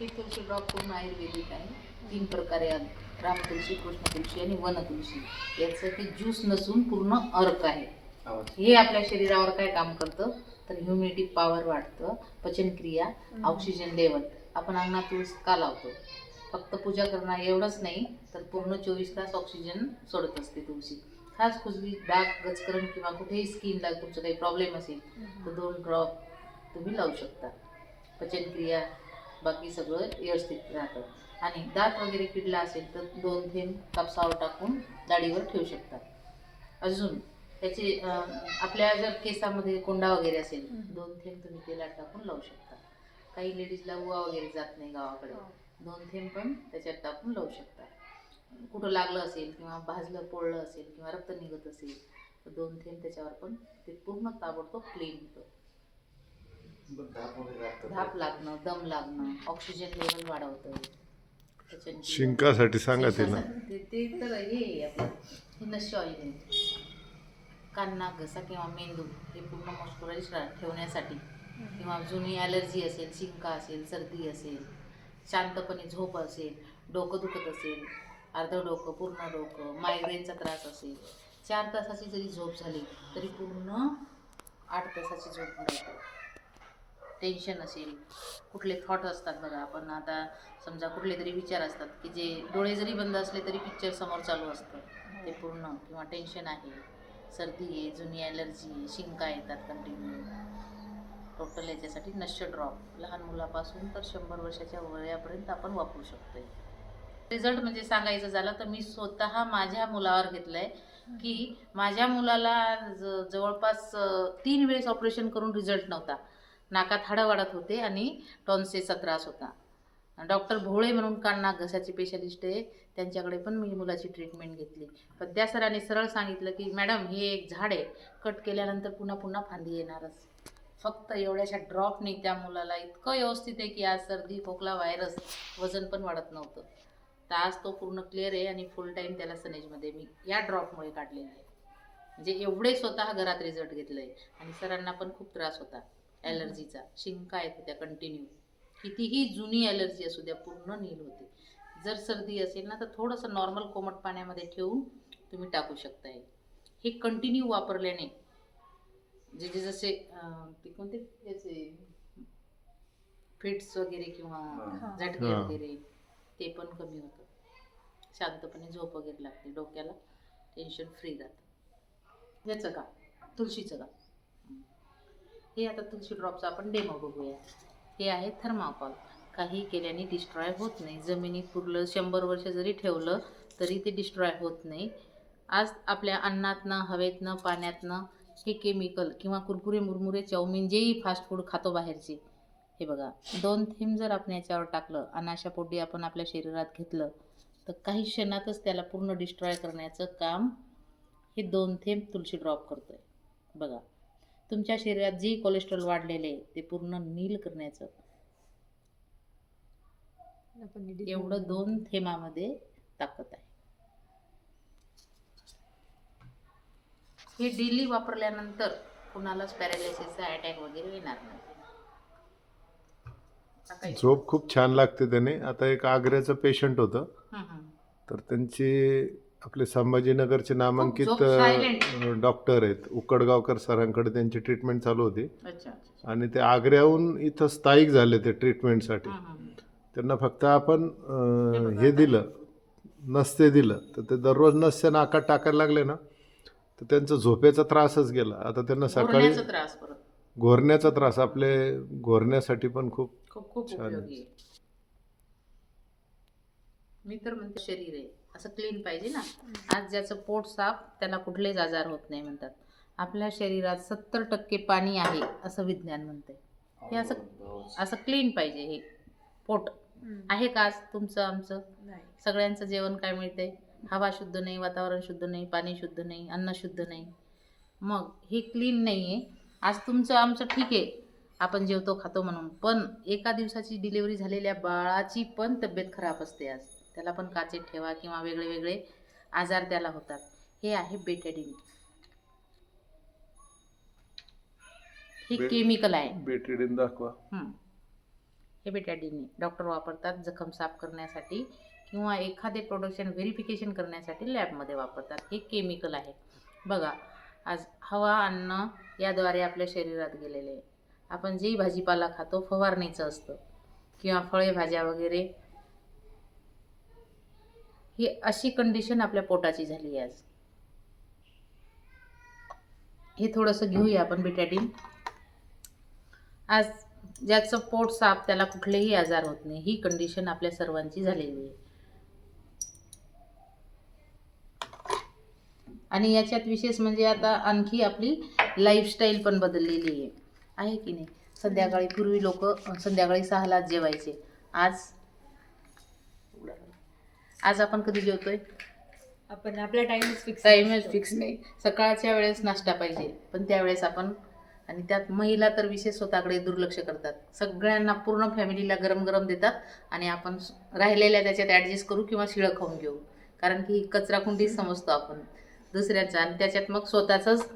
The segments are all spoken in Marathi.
हे तुळशी ड्रॉप पूर्ण आयुर्वेदिक आहे तीन प्रकारे आहेत. राम तुळशी कृष्ण तुळशी आणि वन तुळशी याचं ते ज्यूस नसून पूर्ण अर्क आहे. हे आपल्या शरीरावर काय काम करतं? तर ह्युमिडिटी पॉवर वाढतं पचनक्रिया ऑक्सिजन लेवल. आपण अंगणात तुळस का लावतो? फक्त पूजा करणं एवढंच नाही तर पूर्ण चोवीस तास ऑक्सिजन सोडत असते तुळशी खास खुजली डाग गचकरण किंवा कुठेही स्किनला तुमचं काही प्रॉब्लेम असेल तर दोन ड्रॉप तुम्ही लावू शकता. पचनक्रिया बाकी सगळं व्यवस्थित राहतं. आणि दात वगैरे किडला असेल तर दोन थेंब कापसावर टाकून दाढीवर ठेवू शकता अजून त्याचे आपल्या जर केसामध्ये कोंडा वगैरे असेल दोन थेंब तुम्ही तेलात टाकून लावू शकता. काही लेडीजला उवा वगैरे जात नाही गावाकडे. दोन थेंब पण त्याच्यात टाकून लावू शकता. कुठं लागलं असेल किंवा भाजलं पोळलं असेल किंवा रक्त निघत असेल तर दोन थेंब त्याच्यावर पण ते पूर्ण ताबडतोब क्लीन होतं. धाप लागणं दम लागणं ऑक्सिजन लेवल वाढवतं त्याच्याने शिंकासाठी सांगा तिला. ते ते तर हे आहे आपलं हे नशी ऑइल आहे. कान्ना घसा किंवा मेंदू हे पूर्ण मॉइश्चराईज ठेवण्यासाठी किंवा जुनी ॲलर्जी असेल शिंका असेल सर्दी असेल शांतपणे झोप असेल डोकं दुखत असेल अर्ध डोकं पूर्ण डोकं मायग्रेनचा त्रास असेल चार तासाची जरी झोप झाली तरी पूर्ण आठ तासाची झोप मिळते टेन्शन असेल कुठले थॉट असतात बघा. आपण आता समजा कुठले तरी विचार असतात की जे डोळे जरी बंद असले तरी पिक्चर समोर चालू असतं. ते पूर्ण किंवा टेन्शन आहे. सर्दी आहे जुनी ॲलर्जी आहे शिंका येतात कंटिन्यू टोटल याच्यासाठी नश्य ड्रॉप लहान मुलापासून तर शंभर वर्षाच्या वयापर्यंत आपण वापरू शकतो रिझल्ट म्हणजे सांगायचं झालं तर मी स्वतः माझ्या मुलावर घेतलं आहे की माझ्या मुलाला ज जवळपास तीन वेळेस ऑपरेशन करून रिझल्ट नव्हता. नाकात हाडं वाढत होते आणि टॉन्सेचा त्रास होता. डॉक्टर भोळे म्हणून कान नाक घशाचे स्पेशलिस्ट आहे त्यांच्याकडे पण मी मुलाची ट्रीटमेंट घेतली. पण त्या सरांनी सरळ सांगितलं की मॅडम हे एक झाड आहे. कट केल्यानंतर पुन्हा पुन्हा फांदी येणारच. फक्त एवढ्याशा ड्रॉपने त्या मुलाला इतकं व्यवस्थित आहे की आज सर्दी खोकला व्हायरस वजन पण वाढत नव्हतं. तर आज तो पूर्ण क्लिअर आहे आणि फुल टाईम त्याला सनेजमध्ये मी या ड्रॉपमुळे काढलेला आहे. म्हणजे एवढे स्वतः घरात रिझल्ट घेतलं आहे आणि सरांना पण खूप त्रास होता. ॲलर्जीचा. शिंका येत होत्या कंटिन्यू कितीही जुनी ॲलर्जी असू द्या पूर्ण नील होते. जर सर्दी असेल ना तर थोडंसं नॉर्मल कोमट पाण्यामध्ये ठेवून तुम्ही टाकू शकताय. हे कंटिन्यू वापरल्याने जे जे जसे ते कोणते याचे फिट्स वगैरे किंवा झटके हा. वगैरे ते पण कमी होतं. शांतपणे झोप वगैरे लागते डोक्याला. टेन्शन फ्री राहतं. याचं का? तुळशीचं का? हे आता तुळशी ड्रॉपचं आपण डेमो बघूया. हे आहे थर्माकॉल काही केल्याने डिस्ट्रॉय होत नाही. जमिनीत पुरलं शंभर वर्ष जरी ठेवलं तरी ते डिस्ट्रॉय होत नाही. आज आपल्या अन्नातनं हवेतनं पाण्यातनं हे केमिकल किंवा कुरकुरे मुरमुरे चाऊमिन जेही फास्ट फूड खातो बाहेरचे. हे बघा दोन थेंब जर आपण याच्यावर टाकलं अनाशा पोटी आपण आपल्या शरीरात घेतलं तर काही क्षणातच त्याला पूर्ण डिस्ट्रॉय करण्याचं काम हे दोन थेंब तुळशी ड्रॉप करतोय. बघा तुमच्या शरीरात जे कोलेस्ट्रॉल वाढलेले आहे ते पूर्ण नील करण्याचं. एवढं दोन थेंबामध्ये ताकद आहे. हे डेली वापरल्यानंतर कुणालाच पॅरालिसिसचा अटॅक वगैरे येणार नाही. झोप खूप छान लागते त्याने. आता एक आग्र्याचं पेशंट होतं. हं, हं. तर त्यांचे आपले संभाजीनगरचे नामांकित silent. डॉक्टर आहेत. उकडगावकर सरांकडे त्यांची ट्रीटमेंट चालू होती. अच्छा अच्छा. आणि ते आग्र्याहून इथं स्थायिक झाले ते ट्रीटमेंटसाठी हं, हं. त्यांना फक्त आपण अ, हे दिलं नसते दिलं. तर ते दररोज नसते नाकात टाकायला लागले ना तर त्यांचा झोपेचा त्रासच गेला. आता त्यांना सकाळी घोरण्याचा त्रास परत. घोरण्याचा त्रास आपले घोरण्यासाठी पण खूप खूप खूप छान. उपयोगी आहे. मी तर म्हणते शरीर आहे. असं क्लीन पाहिजे ना. आज ज्याचं पोट साफ त्याला कुठलेच आजार होत नाही म्हणतात. आपल्या शरीरात सत्तर टक्के पाणी आहे असं विज्ञान म्हणते हे असं असं क्लीन पाहिजे हे पोट. आहे का आज तुमचं आमचं? सगळ्यांचं जेवण काय मिळतंय? हवा शुद्ध नाही वातावरण शुद्ध नाही पाणी शुद्ध नाही अन्न शुद्ध नाही. मग हे क्लीन नाही आहे आज तुमचं आमचं ठीक आहे. आपण जेवतो खातो म्हणून. पण एका दिवसाची डिलिव्हरी झालेल्या बाळाची पण तब्येत खराब असते आज. त्याला पण काचेत ठेवा किंवा वेगळे वेगळे आजार त्याला होतात. हे आहे बेटेडिन हे बे- केमिकल आहे. बेटिडीन दाखवा. हं. बेटाडीन डॉक्टर वापरतात जखम साफ करण्यासाठी किंवा एखादे प्रोडक्शन व्हेरिफिकेशन करण्यासाठी लॅबमध्ये वापरतात. हे केमिकल आहे. बघा आज हवा अन्न याद्वारे आपल्या शरीरात गेलेले आहे. आपण जेही भाजीपाला खातो फवारणीचं असतं किंवा फळे भाज्या वगैरे ही अशी कंडिशन आपल्या पोटाची झाली आहे आज. हे थोडंसं घेऊया आपण बिटॅटिन आज ज्याचं पोट साफ त्याला कुठलेही आजार होत नाही. ही कंडिशन आपल्या सर्वांची झालेली आहे. आणि याच्यात विशेष म्हणजे आता आणखी आपली लाईफस्टाईल पण बदललेली आहे. आहे की नाही? संध्याकाळी पूर्वी लोक संध्याकाळी सहालाच जेवायचे. आज आज आपण कधी जेवतोय? आपण आपला टाइमच फिक्स टाईमच फिक्स नाही. सकाळच्या वेळेस नाश्ता पाहिजे पण त्यावेळेस आपण आणि त्यात महिला तर विशेष स्वतःकडे दुर्लक्ष करतात. सगळ्यांना पूर्ण फॅमिलीला गरम गरम देतात आणि आपण राहिलेल्या त्याच्यात ॲडजस्ट करू किंवा शिळं खाऊन घेऊ. कारण की कचरा कुंडीच समजतो आपण. दुसऱ्याचा आणि त्याच्यात मग स्वतःचंच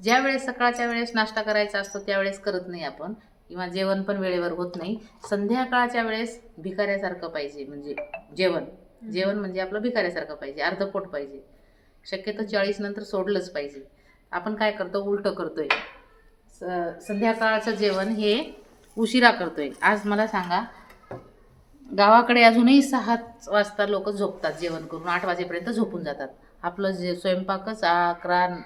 ज्या वेळेस सकाळच्या वेळेस नाश्ता करायचा असतो त्यावेळेस करत नाही आपण. किंवा जेवण पण वेळेवर होत नाही. संध्याकाळच्या वेळेस भिकाऱ्यासारखं पाहिजे म्हणजे जेवण. जेवण म्हणजे आपलं भिकाऱ्यासारखं पाहिजे अर्धपोट पाहिजे. शक्यतो चाळीस नंतर सोडलंच पाहिजे. आपण काय करतो? उलटं करतोय. स- संध्याकाळचं जेवण हे उशिरा करतोय. आज मला सांगा गावाकडे अजूनही सहा वाजता लोक झोपतात जेवण करून. आठ वाजेपर्यंत झोपून जातात. आपलं जे स्वयंपाकच अकरा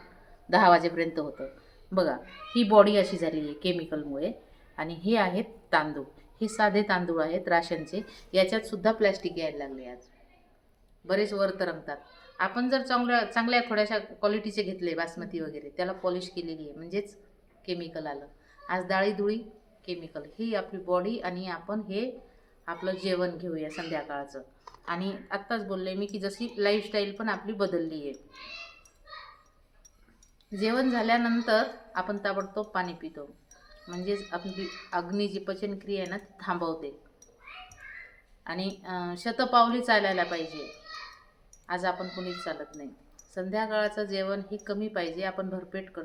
दहा वाजेपर्यंत होतं. बघा ही बॉडी अशी झालेली आहे केमिकलमुळे. आणि हे आहेत तांदूळ. हे साधे तांदूळ आहेत राशनचे. याच्यात सुद्धा प्लॅस्टिक यायला लागले आज. बरेच वर तरंगतात आपण जर चांगल्या चांगल्या थोड्याशा क्वालिटीचे घेतले बासमती वगैरे त्याला पॉलिश केलेली आहे. म्हणजेच केमिकल आलं. आज डाळी दुळी केमिकल ही आपली बॉडी आणि आपण हे आपलं जेवण घेऊया संध्याकाळचं. आणि आत्ताच बोलले मी की जशी लाईफस्टाईल पण आपली बदलली आहे. जेवण झाल्यानंतर आपण ताबडतोब पाणी पितो. म्हणजेच आपली अग्नी जी पचनक्रिया आहे ना ती थांबवते. आणि शतपावली चालायला पाहिजे. आज आपण कुणीच चालत नाही. संध्याकाळचं जेवण हे कमी पाहिजे आपण भरपेट कर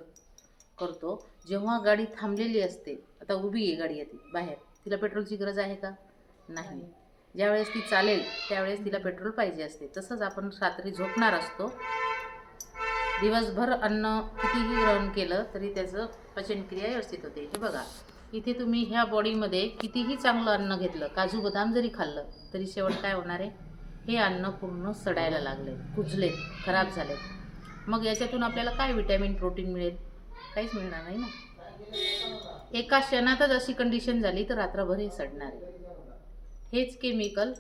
करतो. जेव्हा गाडी थांबलेली असते आता उभी आहे गाडी आहे ती बाहेर. तिला पेट्रोलची गरज आहे का? नाही. ज्यावेळेस ती चालेल त्यावेळेस तिला पेट्रोल पाहिजे असते. तसंच आपण रात्री झोपणार असतो. दिवसभर अन्न कितीही ग्रहण केलं तरी त्याचं पचनक्रिया व्यवस्थित होते. हे बघा इथे तुम्ही ह्या बॉडीमध्ये कितीही चांगलं अन्न घेतलं काजू बदाम जरी खाल्लं तरी शेवट काय होणार आहे? हे अन्न पूर्ण सडायला लागले कुजलेत खराब झालेत मग याच्यातून आपल्याला काय विटॅमिन प्रोटीन मिळेल? काहीच मिळणार नाही ना. एका क्षणातच अशी कंडिशन झाली तर रात्रभर हे सडणार आहे. हेच केमिकल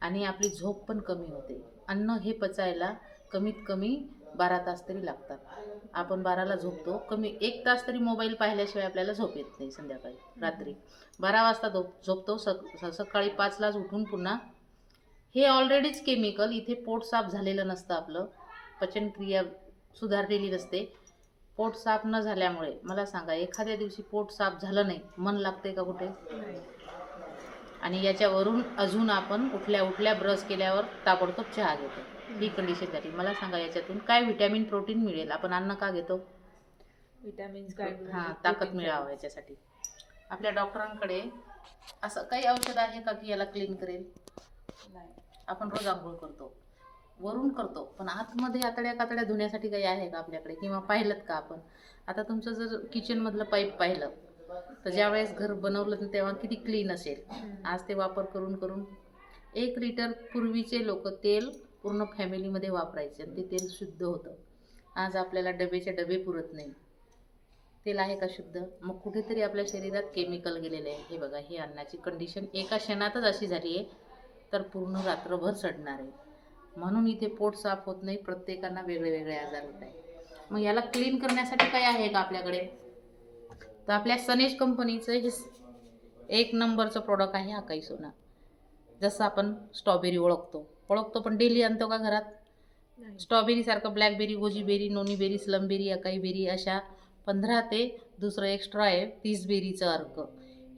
आणि आपली झोप पण कमी होते. अन्न हे पचायला कमीत कमी बारा तास तरी लागतात. आपण बाराला झोपतो. कमी एक तास तरी मोबाईल पाहिल्याशिवाय आपल्याला झोप येत नाही संध्याकाळी रात्री. बारा वाजता झोप झोपतो. सक स- सकाळी पाचलाच उठून पुन्हा हे ऑलरेडीच केमिकल इथे पोट साफ झालेलं नसतं आपलं. पचनक्रिया सुधारलेली नसते. पोट साफ न झाल्यामुळे मला सांगा एखाद्या दिवशी पोट साफ झालं नाही मन लागते का कुठे? आणि याच्यावरून अजून आपण उठल्या उठल्या ब्रश केल्यावर ताबडतोब चहा घेतो. ही कंडिशन झाली. मला सांगा याच्यातून काय विटॅमिन प्रोटीन मिळेल? आपण अन्न का घेतो? विटॅमिन्स काय हां ताकद मिळावं याच्यासाठी. आपल्या डॉक्टरांकडे असं काही औषध आहे का की याला क्लीन करेल? आपण रोज आंघोळ करतो. वरून करतो. पण आतमध्ये आतड्या कातड्या धुण्यासाठी काही आहे का आपल्याकडे? किंवा पाहिलं का आपण? आता तुमचं जर किचनमधलं पाईप पाहिलं तर ज्यावेळेस घर बनवलं तेव्हा किती क्लीन असेल? आज ते वापर करून करून एक लिटर पूर्वीचे लोक तेल पूर्ण फॅमिलीमध्ये वापरायचे आणि ते तेल शुद्ध होतं. आज आपल्याला डबेचे डबे पुरत नाही. तेल आहे का शुद्ध? मग कुठेतरी आपल्या शरीरात केमिकल गेलेले आहे. हे बघा ही अन्नाची कंडिशन एका क्षणातच अशी झाली आहे. तर पूर्ण रात्रभर सडणार आहे. म्हणून इथे पोट साफ होत नाही प्रत्येकांना वेगळे वेगळे आजार होत आहे मग याला क्लीन करण्यासाठी काय आहे का आपल्याकडे? तर आपल्या सनेज कंपनीचं हे एक नंबरचं प्रोडक्ट आहे हा काही सोना. जसं आपण स्ट्रॉबेरी ओळखतो. ओळखतो पण डेली आणतो का घरात? स्ट्रॉबेरीसारखं blackberry goji berry noni berry स्लमबेरी acai berry अशा पंधरा ते दुसरं एक्स्ट्रा आहे तीस बेरीचं अर्क.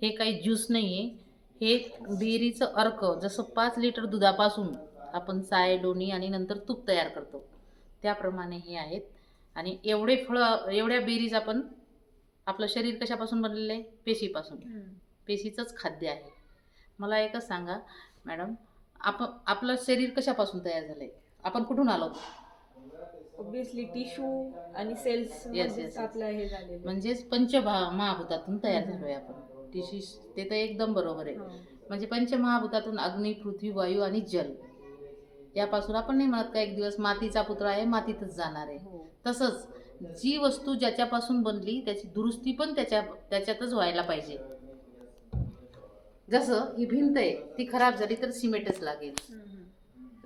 हे काही ज्यूस नाही आहे हे बेरीचं अर्क जसं पाच लिटर दुधापासून आपण साय लोणी आणि नंतर तूप तयार करतो. त्याप्रमाणे हे आहेत. आणि एवढे फळं एवढ्या बेरीज आपण आपलं शरीर कशापासून बनलेलं आहे? पेशीपासून. पेशीचंच खाद्य आहे. मला एकच सांगा मॅडम आपण आपलं शरीर कशापासून तयार झालंय? आपण कुठून आलो? ऑब्विसली टिश्यू आणि सेल्स yes, yes. आपलं हे झालेलं म्हणजेच पंचभा महाभूतातून तयार झालोय आपण. टिशिस ते तर एकदम बरोबर आहे हा. म्हणजे पंचमहाभूतातून अग्नी पृथ्वी वायू आणि जल यापासून आपण नाही म्हणत का एक दिवस मातीचा पुतळा आहे मातीतच जाणार आहे हो. तसंच जी वस्तू ज्याच्यापासून बनली त्याची दुरुस्ती पण त्याच्या त्याच्यातच व्हायला पाहिजे जसं ही भिंत आहे ती खराब झाली तर सिमेंटच लागेल.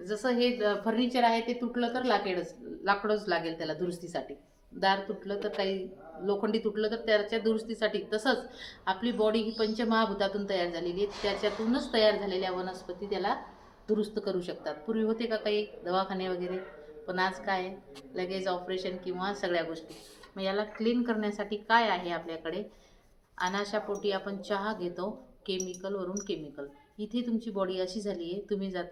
जसं हे फर्निचर आहे ते तुटलं तर लाकेडच लाकडच लागेल त्याला दुरुस्तीसाठी दार तुटलं तर काही लोखंडी तुटलं तर त्याच्या दुरुस्तीसाठी. तसंच आपली बॉडी ही पंचमहाभूतातून तयार झालेली आहे. त्याच्यातूनच तयार झालेल्या वनस्पती त्याला दुरुस्त करू शकतात. पूर्वी होते का काही दवाखाने वगैरे? पण आज काय? लगेच ऑपरेशन किंवा सगळ्या गोष्टी. मग याला क्लीन करण्यासाठी काय आहे आपल्याकडे? अनाशापोटी आपण चहा घेतो केमिकलवरून केमिकल इथे तुमची बॉडी अशी झाली आहे तुम्ही जात